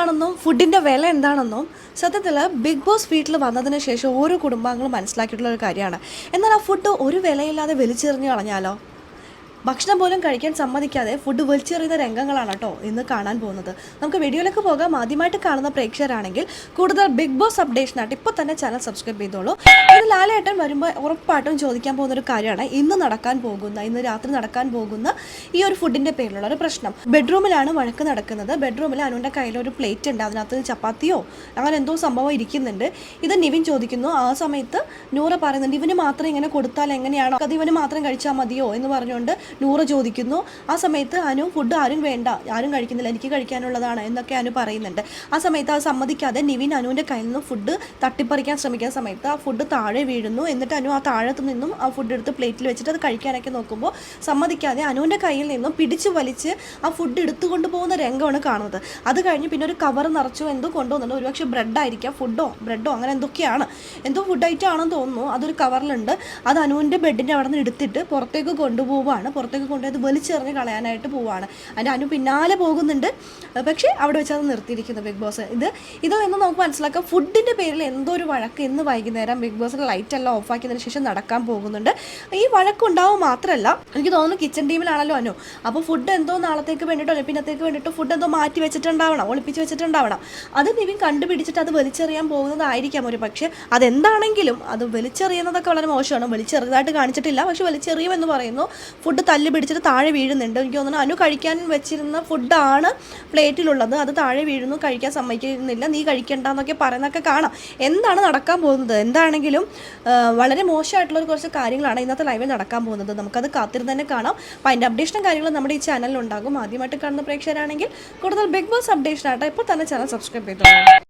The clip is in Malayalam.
എന്താണെന്നും ഫുഡിന്റെ വില എന്താണെന്നും സത്യത്തിൽ ബിഗ് ബോസ് വീട്ടിൽ വന്നതിന് ശേഷം ഓരോ കുടുംബാംഗങ്ങളും മനസ്സിലാക്കിയിട്ടുള്ള ഒരു കാര്യമാണ്. എന്നാൽ ആ ഫുഡ് ഒരു വിലയില്ലാതെ വലിച്ചെറിഞ്ഞ് കളഞ്ഞാലോ? ഭക്ഷണം പോലും കഴിക്കാൻ സമ്മതിക്കാതെ ഫുഡ് വലിച്ചെറിയുന്ന രംഗങ്ങളാണ് കേട്ടോ ഇന്ന് കാണാൻ പോകുന്നത്. നമുക്ക് വീഡിയോയിലേക്ക് പോകാം. ആദ്യമായിട്ട് കാണുന്ന പ്രേക്ഷകരാണെങ്കിൽ കൂടുതൽ ബിഗ് ബോസ് അപ്ഡേഷനായിട്ട് ഇപ്പോൾ തന്നെ ചാനൽ സബ്സ്ക്രൈബ് ചെയ്തോളൂ. ഇത് ലാലേട്ടൻ വരുമ്പോൾ ഉറപ്പായിട്ടും ചോദിക്കാൻ പോകുന്ന ഒരു കാര്യമാണ് ഇന്ന് നടക്കാൻ പോകുന്ന ഇന്ന് രാത്രി നടക്കാൻ പോകുന്ന ഈ ഒരു ഫുഡിന്റെ പേരിലുള്ള ഒരു പ്രശ്നം. ബെഡ്റൂമിലാണ് വഴക്ക് നടക്കുന്നത്. ബെഡ്റൂമിൽ അനുവിന്റെ കയ്യിൽ ഒരു പ്ലേറ്റ് ഉണ്ട്. അതിനകത്ത് ചപ്പാത്തിയോ അങ്ങനെ എന്തോ സംഭവം ഇരിക്കുന്നുണ്ട്. ഇത് നിവിൻ ചോദിക്കുന്നു. ആ സമയത്ത് നൂറ പറയുന്നുണ്ട് ഇവന് മാത്രം ഇങ്ങനെ കൊടുത്താൽ എങ്ങനെയാണോ? അത് ഇവന് മാത്രം കഴിച്ചാൽ മതിയോ? എന്ന് പറഞ്ഞുകൊണ്ട് നൂറ ചോദിക്കുന്നു. ആ സമയത്ത് അനു ഫുഡ് ആരും വേണ്ട. ആരും കഴിക്കുന്നില്ല. എനിക്ക് കഴിക്കാനുള്ളതാണ് എന്നൊക്കെ അനു പറയുന്നുണ്ട്. ആ സമയത്ത് അത് സമ്മതിക്കാതെ നിവിൻ അനുവിന്റെ കയ്യിൽ നിന്ന് ഫുഡ് തട്ടിപ്പറിക്കാൻ ശ്രമിക്കുന്ന സമയത്ത് ആ ഫുഡ് താഴെ വീഴുന്നു. എന്നിട്ട് അനു ആ താഴത്തു നിന്നും ആ ഫുഡ് എടുത്ത് പ്ലേറ്റിൽ വെച്ചിട്ട് അത് കഴിക്കാനൊക്കെ നോക്കുമ്പോൾ സമ്മതിക്കാതെ അനുവിന്റെ കയ്യിൽ നിന്നും പിടിച്ചു വലിച്ച് ആ ഫുഡ് എടുത്തുകൊണ്ട് പോകുന്ന രംഗമാണ് കാണുന്നത്. അത് കഴിഞ്ഞ് പിന്നെ ഒരു കവർ നിറച്ചു എന്തോ കൊണ്ടുവന്നുണ്ട് ഒരുപക്ഷെ ബ്രെഡായിരിക്കാം ഫുഡോ ബ്രെഡോ അങ്ങനെ എന്തൊക്കെയാണ്. എന്തോ ഫുഡ് ഐറ്റം ആണെന്ന് തോന്നുന്നു. അതൊരു കവറിലുണ്ട് അത് അനുവിന്റെ ബെഡിന്റെ അവിടെ നിന്ന് എടുത്തിട്ട് പുറത്തേക്ക് കൊണ്ടുപോവാണ് പുറത്തേക്ക് അത് വലിച്ചെറിഞ്ഞ് കളയാനായിട്ട് പോവാണ്. അതിന്റെ അനു പിന്നാലെ പോകുന്നുണ്ട്. പക്ഷേ അവിടെ വെച്ച് അത് നിർത്തിയിരിക്കുന്നു ബിഗ് ബോസ്. ഇത് ഇത് എന്ന് നമുക്ക് മനസ്സിലാക്കാം. ഫുഡിന്റെ പേരിൽ എന്തോ ഒരു വഴക്ക് ഇന്ന് വൈകുന്നേരം ബിഗ് ബോസിന്റെ ലൈറ്റ് എല്ലാം ഓഫ് ആക്കിയതിന് ശേഷം നടക്കാൻ പോകുന്നുണ്ട്. ഈ വഴക്ക് വഴക്കുണ്ടാവും മാത്രമല്ല എനിക്ക് തോന്നുന്നു കിച്ചൺ ടീമിലാണല്ലോ അനു. അപ്പോൾ ഫുഡ് എന്തോ നാളത്തേക്ക് വേണ്ടിയിട്ടോ അല്ലെങ്കിൽ പിന്നത്തേക്ക് വേണ്ടിയിട്ടോ ഫുഡ് എന്തോ മാറ്റി വെച്ചിട്ടുണ്ടാവണം ഒളിപ്പിച്ച് വെച്ചിട്ടുണ്ടാവണം. അത് നിവിൻ കണ്ടുപിടിച്ചിട്ട് അത് വലിച്ചെറിയാൻ പോകുന്നതായിരിക്കാം ഒരു പക്ഷേ അതെന്താണെങ്കിലും അത് വലിച്ചെറിയുന്നതൊക്കെ വളരെ മോശമാണ്. വലിച്ചെറിയതായിട്ട് കാണിച്ചിട്ടില്ല പക്ഷെ വലിച്ചെറിയുമെന്ന് പറയുന്നു. ഫുഡ് തല്ല് പിടിച്ചിട്ട് താഴെ വീഴുന്നുണ്ട്. എനിക്ക് തോന്നുന്നു അനു കഴിക്കാൻ വെച്ചിരുന്ന ഫുഡാണ് പ്ലേറ്റിലുള്ളത്. അത് താഴെ വീഴുന്നു കഴിക്കാൻ സമ്മതിക്കുന്നില്ല. നീ കഴിക്കണ്ട എന്നൊക്കെ പറയുന്നതൊക്കെ കാണാം. എന്താണ് നടക്കാൻ പോകുന്നത്? എന്താണെങ്കിലും വളരെ മോശമായിട്ടുള്ള കുറച്ച് കാര്യങ്ങളാണ് ഇന്നത്തെ ലൈവിൽ നടക്കാൻ പോകുന്നത്. നമുക്കത് കാത്തിരുന്ന് തന്നെ കാണാം. അപ്പോൾ അതിന്റെ അപ്ഡേഷനും കാര്യങ്ങളും നമ്മുടെ ഈ ചാനലിൽ ഉണ്ടാകും. ആദ്യമായിട്ട് കാണുന്ന പ്രേക്ഷകരാണെങ്കിൽ കൂടുതൽ ബിഗ് ബോസ് അപ്ഡേഷൻ ആയിട്ട് ഇപ്പോൾ തന്നെ ചാനൽ സബ്സ്ക്രൈബ് ചെയ്തോളൂ.